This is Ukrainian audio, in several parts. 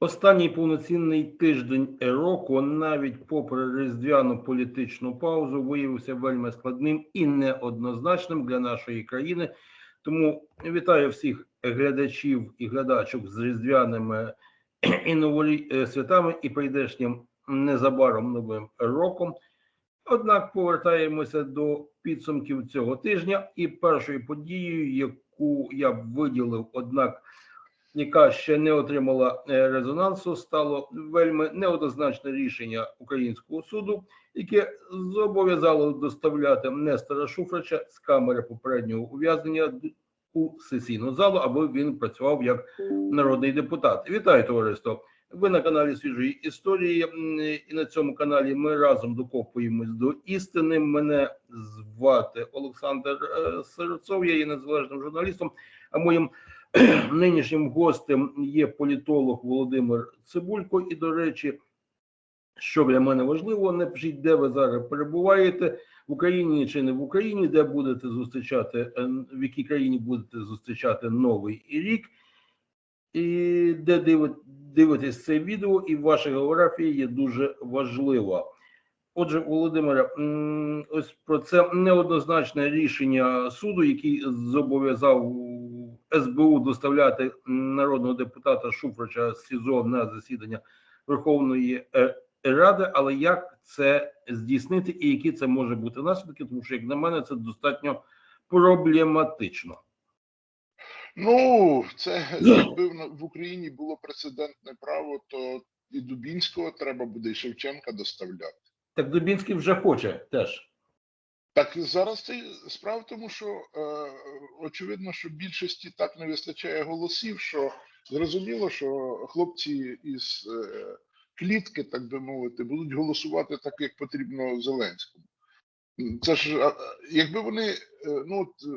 Останній повноцінний тиждень року, навіть попри різдвяну політичну паузу, виявився вельми складним і неоднозначним для нашої країни. Тому вітаю всіх глядачів і глядачок з різдвяними і новорі е, святами і прийдешнім незабаром новим роком. Однак повертаємося до підсумків цього тижня, і першою подією, яку я б виділив, однак яка ще не отримала е, резонансу, стало вельми неоднозначне рішення українського суду, яке зобов'язало доставляти Нестора Шуфрича з камери попереднього ув'язнення у сесійну залу, аби він працював як народний депутат. Вітаю, товариство! Ви на каналі свіжої історії, і на цьому каналі ми разом докопуємось до істини. Мене звати Олександр е, Сирцов, я є незалежним журналістом. А моїм нинішнім гостем є політолог Володимир Цибулько. І, до речі, що для мене важливо, напишіть, де ви зараз перебуваєте в Україні чи не в Україні, де будете зустрічати, е, в якій країні будете зустрічати новий рік, і де диви- дивитесь це відео, і ваша географія є дуже важлива. Отже, Володимире, ось про це неоднозначне рішення суду, який зобов'язав СБУ доставляти народного депутата Шуфрича з СІЗО на засідання Верховної е, Ради. Але як це здійснити і які це може бути наслідки? Тому що, як на мене, це достатньо проблематично. Ну, це якби в в Україні було прецедентне право, то і Дубінського треба буде, і Шевченка доставляти. Так Дубінський вже хоче теж. Так зараз це справа тому, що е, очевидно, що більшості так не вистачає голосів, що зрозуміло, що хлопці із е, клітки, так би мовити, будуть голосувати так, як потрібно Зеленському. Це ж якби вони, е, ну от е,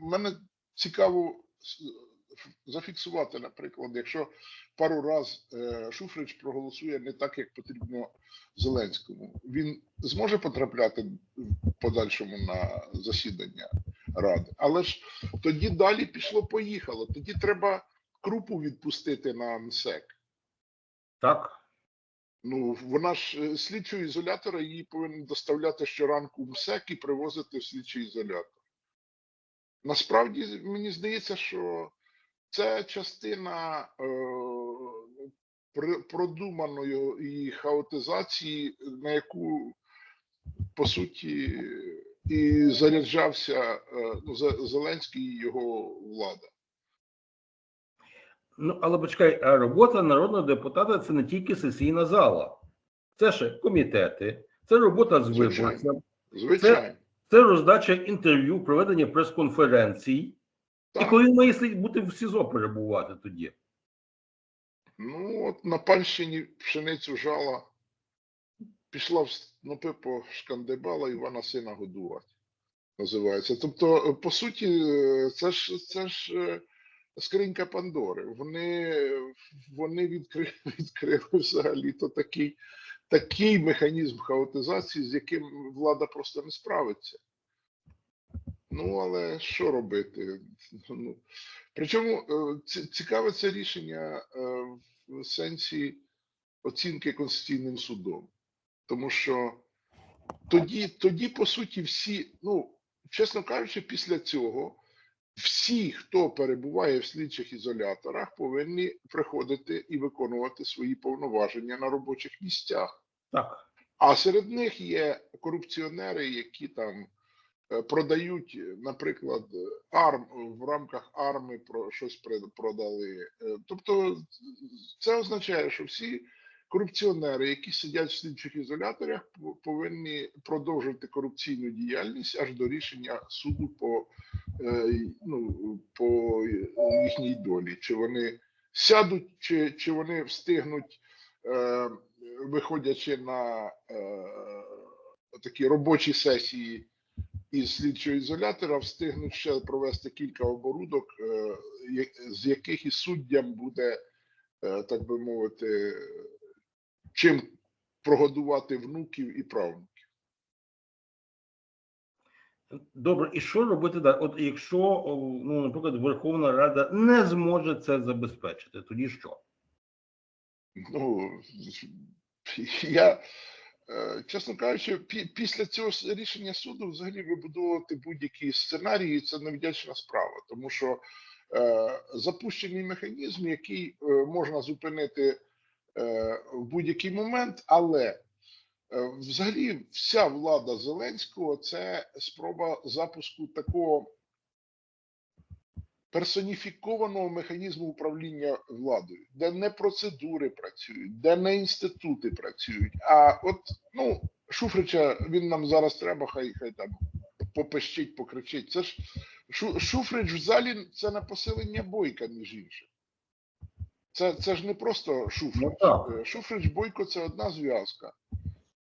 мене цікаво зафіксувати, наприклад, якщо пару раз е, Шуфрич проголосує не так, як потрібно Зеленському, він зможе потрапляти в подальшому на засідання ради. Але ж тоді далі пішло, поїхало. Тоді треба крупу відпустити на МСЕК. Так. Ну, вона ж е, слідчого ізолятора її повинен доставляти щоранку в МСЕК і привозити в слідчий ізолятор. Насправді, мені здається, що це частина е, продуманої і хаотизації, на яку, по суті, і заряджався е, ну, Зе- Зеленський і його влада. Ну, але почекай, а робота народного депутата це не тільки сесійна зала, це ще комітети, це робота з Звичайно. виборцем, Звичайно. це роздача інтерв'ю, проведення прес-конференцій. І коли має бути в СІЗО перебувати тоді? Ну, от на панщині пшеницю жала, пішла в снопи пошкандибала Івана сина годувати, називається. Тобто, е, по суті, е, це ж це ж е, скринька Пандори. Вони, вони відкрили, відкрили взагалі то такий, такий механізм хаотизації, з яким влада просто не справиться. Ну, але що робити? Ну, Причому е, цікаве це рішення е, в сенсі оцінки Конституційним судом. Тому що тоді, тоді, по суті, всі, ну, чесно кажучи, після цього всі, хто перебуває в слідчих ізоляторах, повинні приходити і виконувати свої повноваження на робочих місцях. Так. А серед них є корупціонери, які там продають, е, наприклад, е, арм в рамках арми про щось продали. Е, Тобто це означає, що всі корупціонери, які сидять в слідчих ізоляторах, повинні продовжувати корупційну діяльність аж до рішення суду по, е, ну, по їхній долі. Чи вони сядуть, чи, чи вони встигнуть, е, виходячи на е, такі робочі сесії із слідчого ізолятора, встигнуть ще провести кілька оборудок, е, з яких і суддям буде, е, так би мовити, чим прогодувати внуків і правнуків. Добре, і що робити далі? От якщо, ну, наприклад, Верховна Рада не зможе це забезпечити, тоді що? Ну, я, чесно кажучи, після цього рішення суду взагалі вибудовувати будь-які сценарії це невдячна справа, тому що е, запущений механізм, який е, можна зупинити е, в будь-який момент, але е, взагалі вся влада Зеленського це спроба запуску такого персоніфікованого механізму управління владою, де не процедури працюють, де не інститути працюють. А от ну Шуфрича він нам зараз треба, хай хай там попищить, покричить. Це ж Шу, Шуфрич в залі це на посилення бойка, між іншим. Це, це ж не просто Шуфрич. Ну. Е, Шуфрич Бойко це одна зв'язка.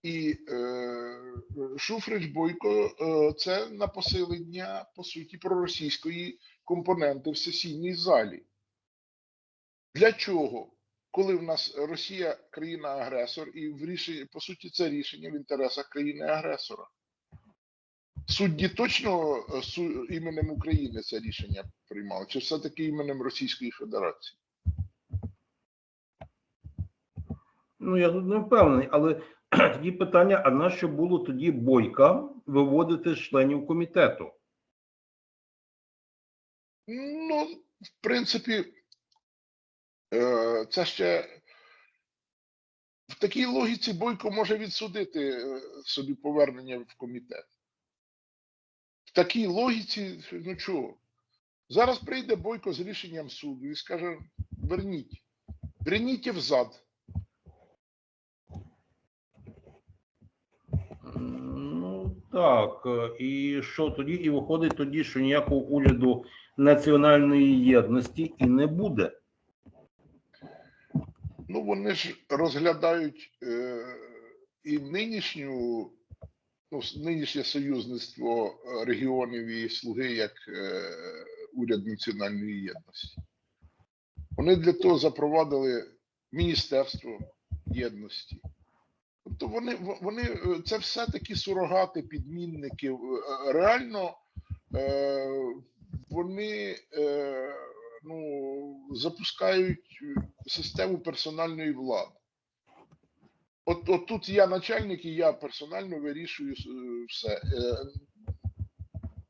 І е, Шуфрич Бойко е, це на посилення, по суті, проросійської компоненти в сесійній залі. Для чого? Коли в нас Росія країна-агресор, і в рішенні, по суті, це рішення в інтересах країни-агресора. Судді точно е, іменем України це рішення приймали, чи все-таки іменем Російської Федерації? Ну, я тут не впевнений, але тоді питання: а на що було тоді бойка виводити з членів комітету? Ну, в принципі, е, це ще в такій логіці Бойко може відсудити е, собі повернення в комітет. В такій логіці, ну чого? Зараз прийде Бойко з рішенням суду і скаже: верніть, верніть взад. Так. е, І що тоді? І виходить тоді, що ніякого уряду національної єдності і не буде. Ну, вони ж розглядають е, і нинішню, ну, нинішнє союзництво е, регіонів і слуги як е, уряд національної єдності. Вони для того запровадили Міністерство єдності. Тобто вони, вони е, це все такі сурогати, підмінники. Е, е, Реально вони ну, запускають систему персональної влади. От, от тут я начальник, і я персонально вирішую все.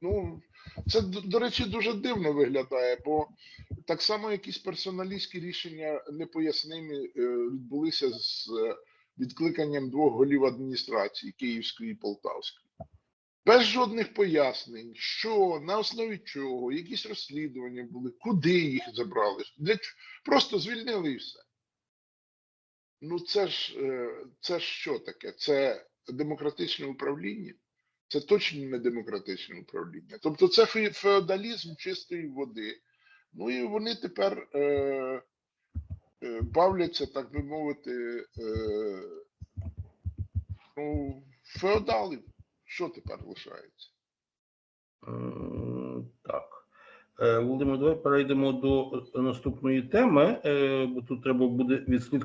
Ну, це, до речі, дуже дивно виглядає, бо так само якісь персоналістські рішення непоясними е, відбулися з відкликанням двох голів адміністрації Київської і Полтавської. Без жодних пояснень, що, на основі чого, якісь розслідування були, куди їх забрали, для ч- просто звільнили і все. Ну, це ж, е, це ж що таке? Це демократичне управління? Це точно не демократичне управління. Тобто це феодалізм чистої води. Ну і вони тепер е, бавляться, так би мовити, е, ну, феодалів. Що тепер лишається? Так. Е, Володимир, давай перейдемо до е, наступної теми, е, бо тут треба буде відслідкувати.